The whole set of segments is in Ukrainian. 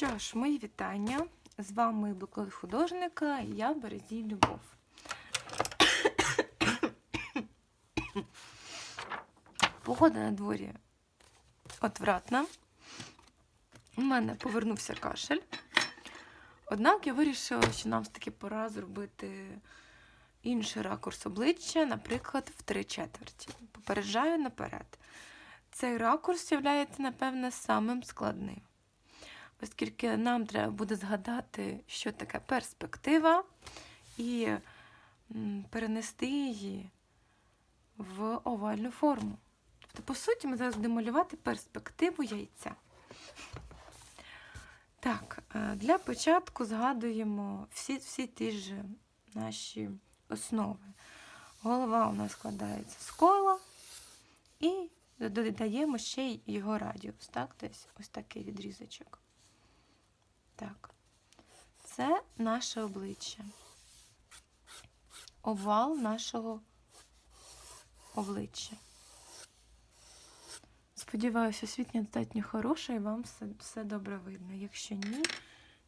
Що ж, мої вітання. З вами блокнот художника і я Березій Любов. Погода на дворі отвратна. У мене повернувся кашель. Однак я вирішила, що нам все-таки пора зробити інший ракурс обличчя, наприклад, в три четверті. Попереджаю наперед. Цей ракурс є, напевне, самим складним оскільки нам треба буде згадати, що таке перспектива, і перенести її в овальну форму. Тобто, по суті, ми зараз будемо малювати перспективу яйця. Так, е, для початку згадуємо всі всі ті ж наші основи. Голова у нас складається з кола і додаємо ще й його радіус. Так? Тобто ось такий відрізочок. Так, це наше обличчя. Овал нашого обличчя. Сподіваюся, освітлення достатньо хороше і вам все, все добре видно. Якщо ні,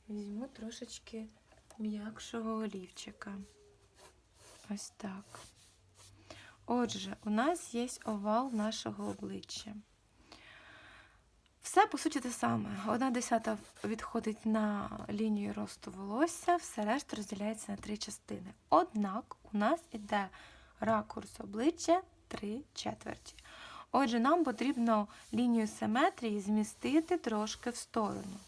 візьму трошечки м'якшого олівчика. Ось так. Отже, у нас є овал нашого обличчя. Все, по суті, те саме. Одна десята відходить на лінію росту волосся, все решта розділяється на три частини. Однак у нас іде ракурс обличчя три четверті. Отже, нам потрібно лінію симетрії змістити трошки в сторону.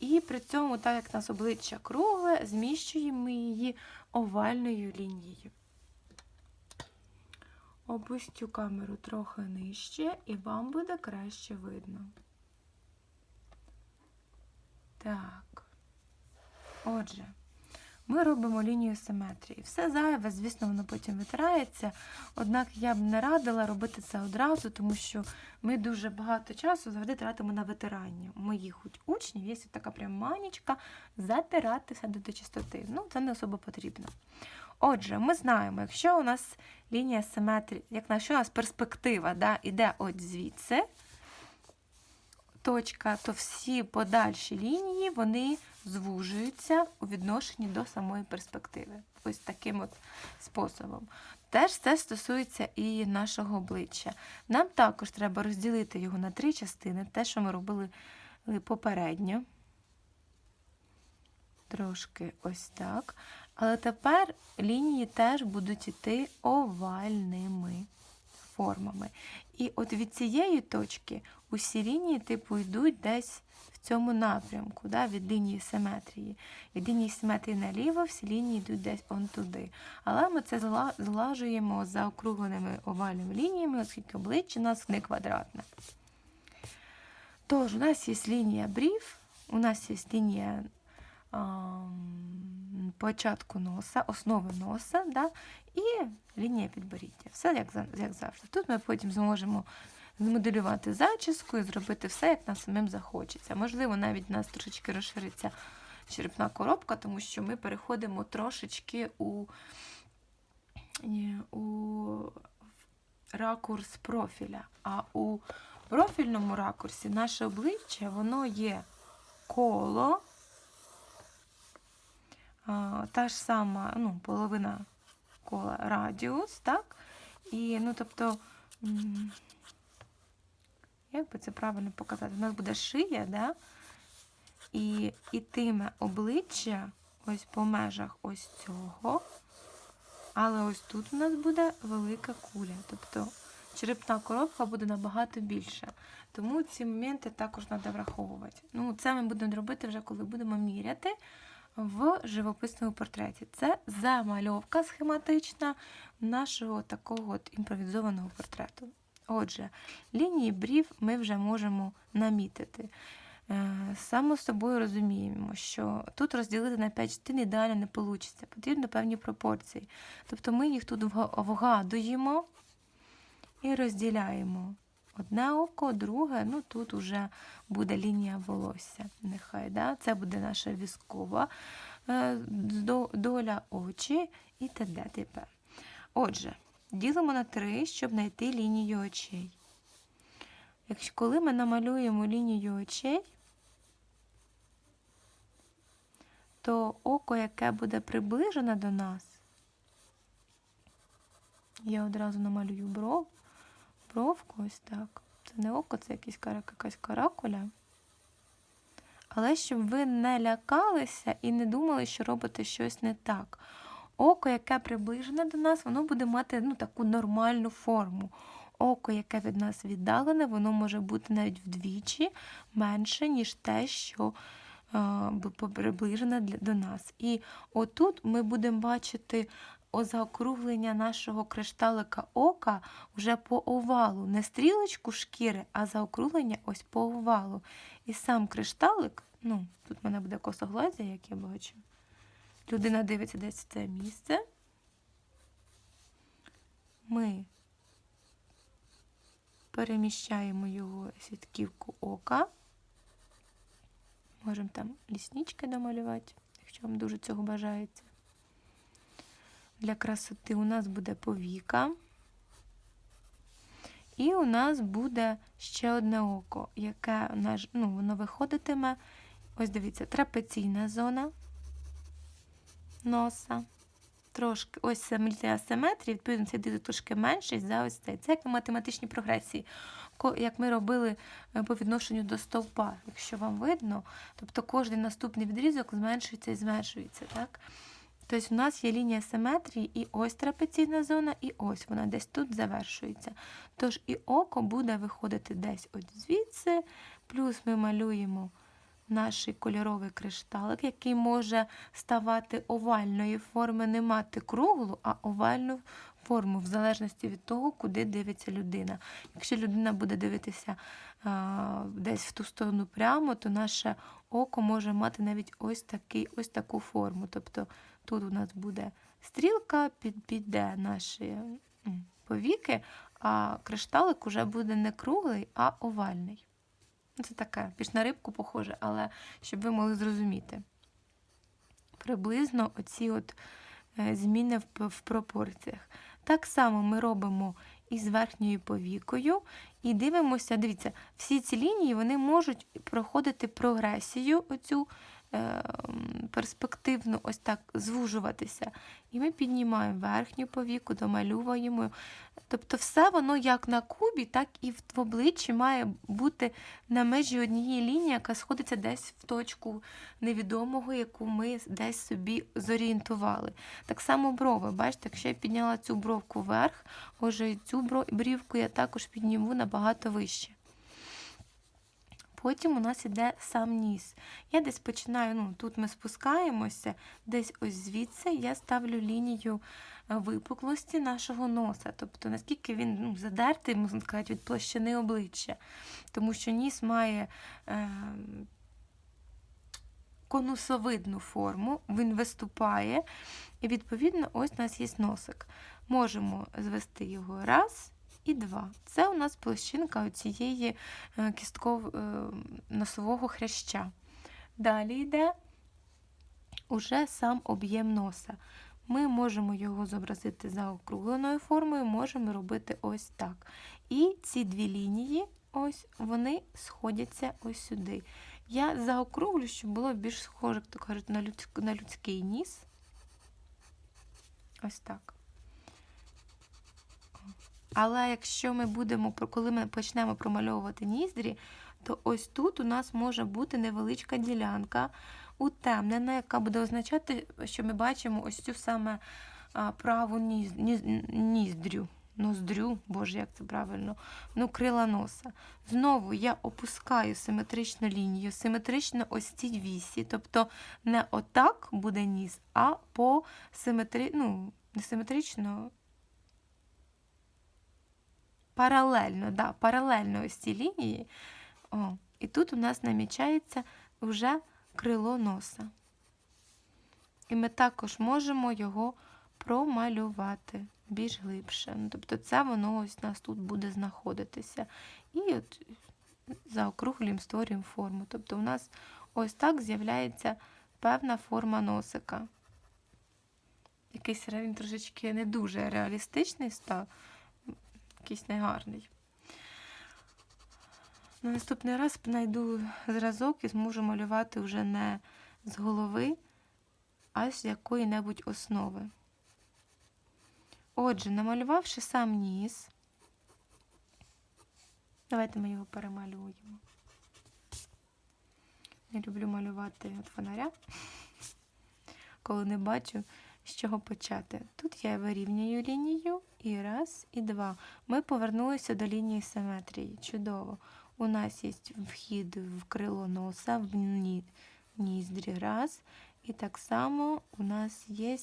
І при цьому, так як у нас обличчя кругле, зміщуємо її овальною лінією. Опустю камеру трохи нижче, і вам буде краще видно. Так. Отже, ми робимо лінію симетрії. Все зайве, звісно, воно потім витирається. Однак я б не радила робити це одразу, тому що ми дуже багато часу завжди тратимо на витирання. У моїх учнів є така прям манічка затирати все до чистоти. Ну, це не особо потрібно. Отже, ми знаємо, якщо у нас лінія симетрії, як на що у нас перспектива да, іде от звідси, точка, то всі подальші лінії вони звужуються у відношенні до самої перспективи. Ось таким от способом. Теж це стосується і нашого обличчя. Нам також треба розділити його на три частини, те, що ми робили попередньо. Трошки ось так. Але тепер лінії теж будуть йти овальними формами. І от від цієї точки усі лінії типу йдуть десь в цьому напрямку, да, від лінії симетрії. Від лінії симетрії наліво всі лінії йдуть десь он туди. Але ми це злажуємо за округленими овальними лініями, оскільки обличчя у нас не квадратне. Тож, у нас є лінія брів, у нас є лінія початку носа, основи носа да, і лінія підборіддя. Все як як завжди. Тут ми потім зможемо змоделювати зачіску і зробити все, як нам самим захочеться. Можливо, навіть у нас трошечки розшириться черепна коробка, тому що ми переходимо трошечки у, у ракурс профіля. А у профільному ракурсі наше обличчя воно є коло та ж сама ну, половина кола радіус, так? І, ну, тобто, як би це правильно показати? У нас буде шия, да? і ітиме обличчя ось по межах ось цього. Але ось тут у нас буде велика куля. Тобто черепна коробка буде набагато більша. Тому ці моменти також треба враховувати. Ну, Це ми будемо робити вже, коли будемо міряти в живописному портреті. Це замальовка схематична нашого такого от імпровізованого портрету. Отже, лінії брів ми вже можемо намітити. Е, само собою розуміємо, що тут розділити на 5 частин ідеально не вийде. Потрібні певні пропорції. Тобто ми їх тут вгадуємо і розділяємо одне око, друге, ну тут уже буде лінія волосся. Нехай, да? Це буде наша візкова е, доля очі і т.д. тепер. Отже, ділимо на три, щоб знайти лінію очей. Якщо коли ми намалюємо лінію очей, то око, яке буде приближене до нас, я одразу намалюю бров, бровку ось так. Це не око, це кара- якась каракуля. Але щоб ви не лякалися і не думали, що робите щось не так. Око, яке приближене до нас, воно буде мати ну, таку нормальну форму. Око, яке від нас віддалене, воно може бути навіть вдвічі менше, ніж те, що е, приближене до нас. І отут ми будемо бачити о- заокруглення нашого кришталика ока вже по овалу. Не стрілочку шкіри, а заокруглення ось по овалу. І сам кришталик, ну, тут в мене буде косоглазя, як я бачу. Людина дивиться десь це місце. Ми переміщаємо його сітківку ока. Можемо там ліснички домалювати, якщо вам дуже цього бажається. Для красоти у нас буде повіка. І у нас буде ще одне око, яке ну, воно виходитиме. Ось дивіться, трапеційна зона носа. Трошки, ось це асиметрії, відповідно, цей дизок трошки менший за ось цей. Це як в математичній прогресії, як ми робили е, по відношенню до стовпа, якщо вам видно. Тобто кожен наступний відрізок зменшується і зменшується. Так? Тобто у нас є лінія симетрії, і ось трапеційна зона, і ось вона десь тут завершується. Тож і око буде виходити десь от звідси, плюс ми малюємо наш кольоровий кришталик, який може ставати овальної форми, не мати круглу, а овальну форму, в залежності від того, куди дивиться людина. Якщо людина буде дивитися а, десь в ту сторону прямо, то наше око може мати навіть ось, такий, ось таку форму. Тобто тут у нас буде стрілка, під, піде наші повіки, а кришталик уже буде не круглий, а овальний. Ну, Це таке, більш на рибку похоже, але щоб ви могли зрозуміти. Приблизно оці от е, зміни в, пропорціях. Так само ми робимо і з верхньою повікою, і дивимося, дивіться, всі ці лінії вони можуть проходити прогресію, оцю е, м, перспективну, ось так звужуватися. І ми піднімаємо верхню повіку, домалюємо. Тобто, все воно як на кубі, так і в обличчі має бути на межі однієї лінії, яка сходиться десь в точку невідомого, яку ми десь собі зорієнтували. Так само брови. Бачите, якщо я підняла цю бровку вверх, і цю брівку я також підніму набагато вище. Потім у нас іде сам ніс. Я десь починаю, ну тут ми спускаємося, десь ось звідси я ставлю лінію е, випуклості нашого носа. Тобто наскільки він ну, задертий, можна сказати, від площини обличчя. Тому що ніс має е, конусовидну форму, він виступає, і відповідно ось у нас є носик. Можемо звести його раз і два. Це у нас площинка цієї е, носового хряща. Далі йде уже сам об'єм носа. Ми можемо його зобразити за округленою формою, можемо робити ось так. І ці дві лінії, ось вони сходяться ось сюди. Я заокруглю, щоб було більш схоже, як то кажуть, на людський ніс. Ось так. Але якщо ми будемо, коли ми почнемо промальовувати ніздрі, то ось тут у нас може бути невеличка ділянка утемнена, яка буде означати, що ми бачимо ось цю саме праву ніз, ніз, ніздрю. Ноздрю, боже, як це правильно, ну, крила носа. Знову я опускаю симетричну лінію, симетрично ось ці вісі. Тобто не отак буде ніс, а по симетрі... ну, не симетрично, паралельно, да, паралельно ось ці лінії. О, і тут у нас намічається вже крило носа. І ми також можемо його промалювати більш глибше. Ну, тобто це воно ось у нас тут буде знаходитися. І от заокруглюємо, створюємо форму. Тобто у нас ось так з'являється певна форма носика. Якийсь він трошечки не дуже реалістичний став, якийсь негарний. На наступний раз знайду зразок і зможу малювати вже не з голови, а з якої-небудь основи. Отже, намалювавши сам ніс, давайте ми його перемалюємо. Я люблю малювати від фонаря, коли не бачу, з чого почати. Тут я вирівнюю лінію і раз, і два. Ми повернулися до лінії симетрії. Чудово. У нас є вхід в крило носа, в ні- ніздрі раз. І так само у нас є,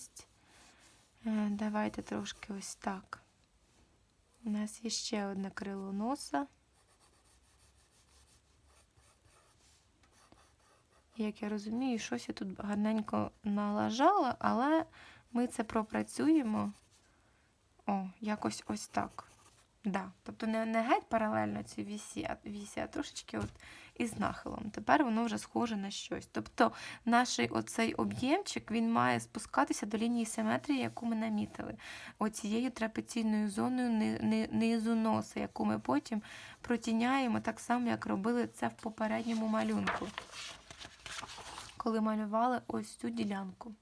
е, давайте трошки ось так. У нас є ще одне крило носа. Як я розумію, щось я тут гарненько налажала, але ми це пропрацюємо. О, якось ось так. Да. Тобто не, не геть паралельно цій вісі, вісі, а трошечки от із нахилом. Тепер воно вже схоже на щось. Тобто наш оцей об'ємчик він має спускатися до лінії симетрії, яку ми намітили. Оцією трапеційною зоною ни- ни- низу носа, яку ми потім протіняємо так само, як робили це в попередньому малюнку, коли малювали ось цю ділянку.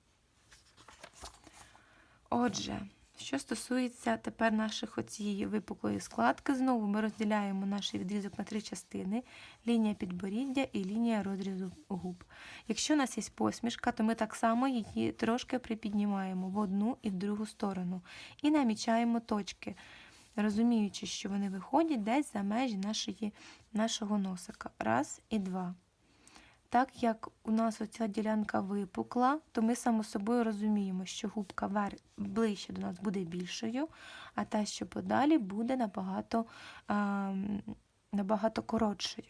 Отже, що стосується тепер наших оцієї випуклої складки, знову ми розділяємо наш відрізок на три частини: лінія підборіддя і лінія розрізу губ. Якщо у нас є посмішка, то ми так само її трошки припіднімаємо в одну і в другу сторону і намічаємо точки, розуміючи, що вони виходять десь за межі нашої, нашого носика. Раз і два. Так як у нас оця ділянка випукла, то ми само собою розуміємо, що губка вер... ближче до нас буде більшою, а та, що подалі, буде набагато, а, набагато коротшою.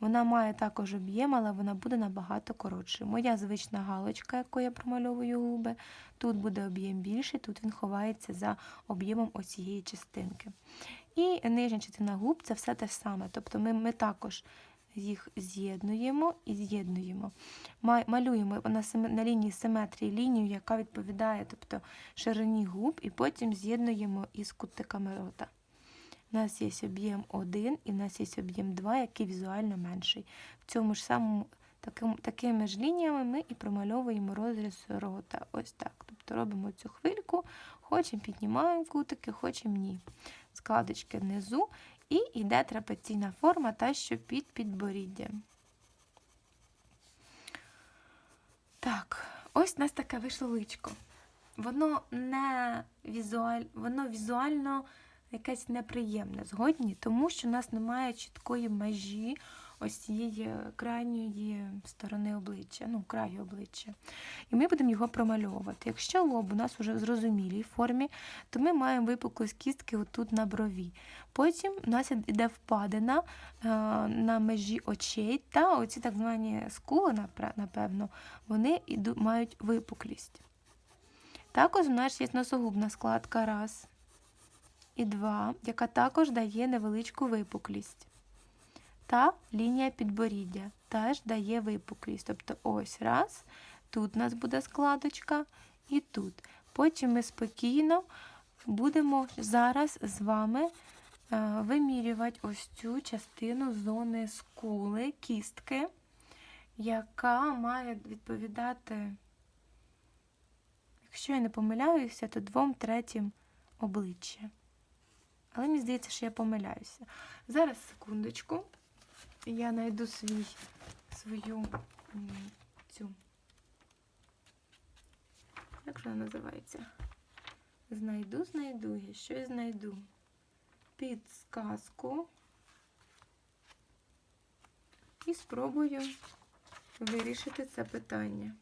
Вона має також об'єм, але вона буде набагато коротшою. Моя звична галочка, якою я промальовую губи, тут буде об'єм більший, тут він ховається за об'ємом оцієї частинки. І нижня частина губ це все те саме. Тобто ми, ми також їх з'єднуємо і з'єднуємо. Малюємо на, лінії симетрії лінію, яка відповідає тобто, ширині губ, і потім з'єднуємо із кутиками рота. У нас є об'єм 1 і в нас є об'єм 2, який візуально менший. В цьому ж самому таким, такими ж лініями ми і промальовуємо розріз рота. Ось так. Тобто робимо цю хвильку, хочемо піднімаємо кутики, хочемо ні. Складочки внизу і йде трапеційна форма, та що під підборіддям. Так, ось у нас таке вийшло личко. Воно не візуаль... воно візуально якесь неприємне згодні, тому що у нас немає чіткої межі ось цієї крайньої сторони обличчя, ну, краю обличчя. І ми будемо його промальовувати. Якщо лоб у нас вже в зрозумілій формі, то ми маємо випуклість кістки отут на брові. Потім у нас йде впадина е, на межі очей, та оці так звані скули, напевно, вони мають випуклість. Також у нас є носогубна складка раз і два, яка також дає невеличку випуклість. Та лінія підборіддя теж дає випуклість. Тобто ось раз, тут у нас буде складочка і тут. Потім ми спокійно будемо зараз з вами е, вимірювати ось цю частину зони скули, кістки, яка має відповідати, якщо я не помиляюся, то двом третім обличчя. Але мені здається, що я помиляюся. Зараз секундочку. Я знайду свій свою цю. Як вона називається? Знайду, знайду, я щось знайду. Підсказку. І спробую вирішити це питання.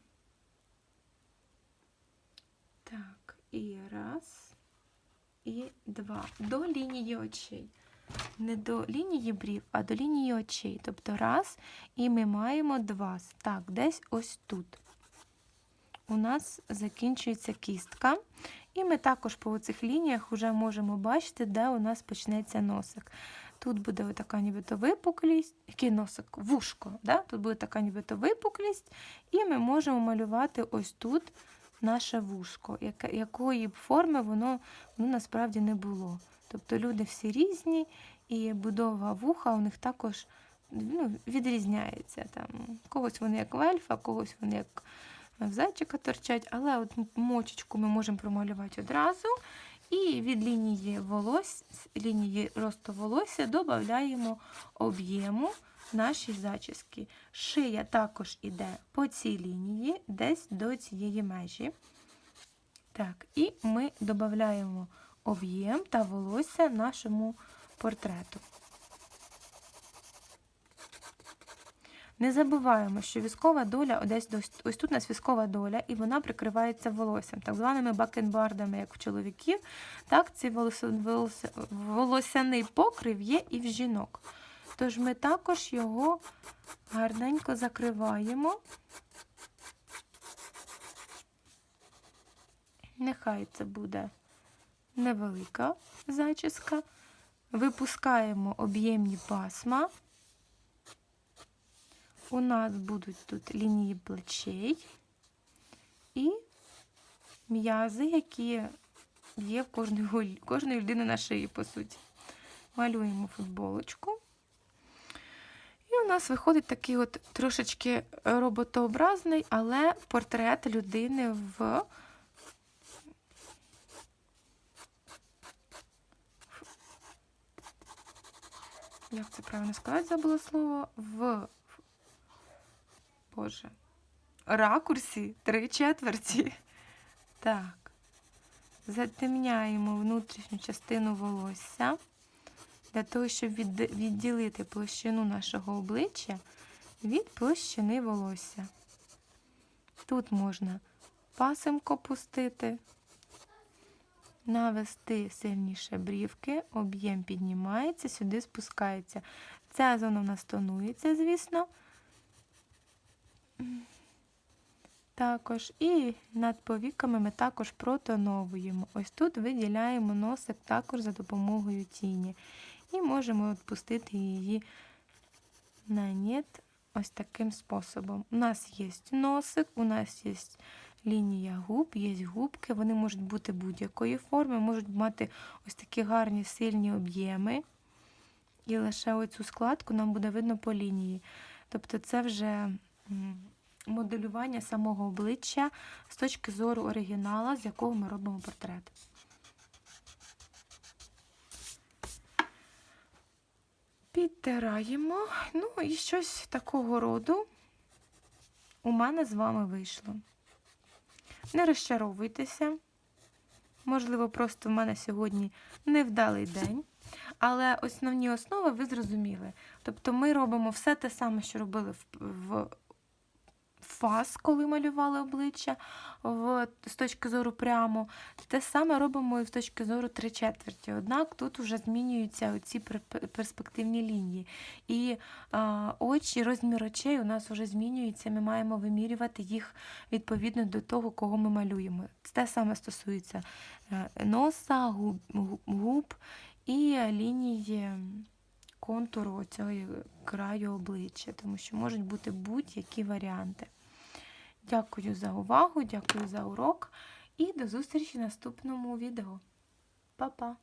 Так, і раз, і два. До лінії очей. Не до лінії брів, а до лінії очей. Тобто раз, і ми маємо два. Так, десь ось тут. У нас закінчується кістка. І ми також по цих лініях вже можемо бачити, де у нас почнеться носик. Тут буде така нібито випуклість, який носик, вушко. Да? Тут буде така нібито випуклість, і ми можемо малювати ось тут наше вушко, якої б форми воно, воно насправді не було. Тобто люди всі різні, і будова вуха у них також ну, відрізняється. Там, когось вони як в ельфа, когось вони як зайчика торчать, але от мочечку ми можемо промалювати одразу. І від лінії волос, лінії росту волосся додаємо об'єму нашій зачіски. Шия також іде по цій лінії, десь до цієї межі. Так, і ми додаємо об'єм та волосся нашому портрету. Не забуваємо, що військова доля, десь ось, тут у нас військова доля, і вона прикривається волоссям, так званими бакенбардами, як в чоловіків. Так, цей волосяний покрив є і в жінок. Тож ми також його гарненько закриваємо. Нехай це буде невелика зачіска. Випускаємо об'ємні пасма. У нас будуть тут лінії плечей і м'язи, які є в кожної, кожної людини на шиї, по суті. Малюємо футболочку. І у нас виходить такий от трошечки роботообразний, але портрет людини в як це правильно сказати, забула слово, в Боже, ракурсі три четверті. Так, затемняємо внутрішню частину волосся для того, щоб відділити площину нашого обличчя від площини волосся. Тут можна пасимко пустити, навести сильніше брівки, об'єм піднімається, сюди спускається. Ця зона в нас тонується, звісно. Також і над повіками ми також протоновуємо. Ось тут виділяємо носик також за допомогою тіні. І можемо відпустити її на нет ось таким способом. У нас є носик, у нас є лінія губ, є губки, вони можуть бути будь-якої форми, можуть мати ось такі гарні сильні об'єми. І лише оцю складку нам буде видно по лінії. Тобто це вже моделювання самого обличчя з точки зору оригінала, з якого ми робимо портрет. Підтираємо. Ну, і щось такого роду у мене з вами вийшло. Не розчаровуйтеся. Можливо, просто в мене сьогодні невдалий день. Але основні основи ви зрозуміли. Тобто ми робимо все те саме, що робили в фас, коли малювали обличчя в, з точки зору прямо. Те саме робимо і з точки зору три четверті. Однак тут вже змінюються оці перспективні лінії. І а, очі, розмір очей у нас вже змінюється. Ми маємо вимірювати їх відповідно до того, кого ми малюємо. Те саме стосується е, носа, губ, губ і лінії контуру цього краю обличчя, тому що можуть бути будь-які варіанти. Дякую за увагу, дякую за урок і до зустрічі в наступному відео. Па-па!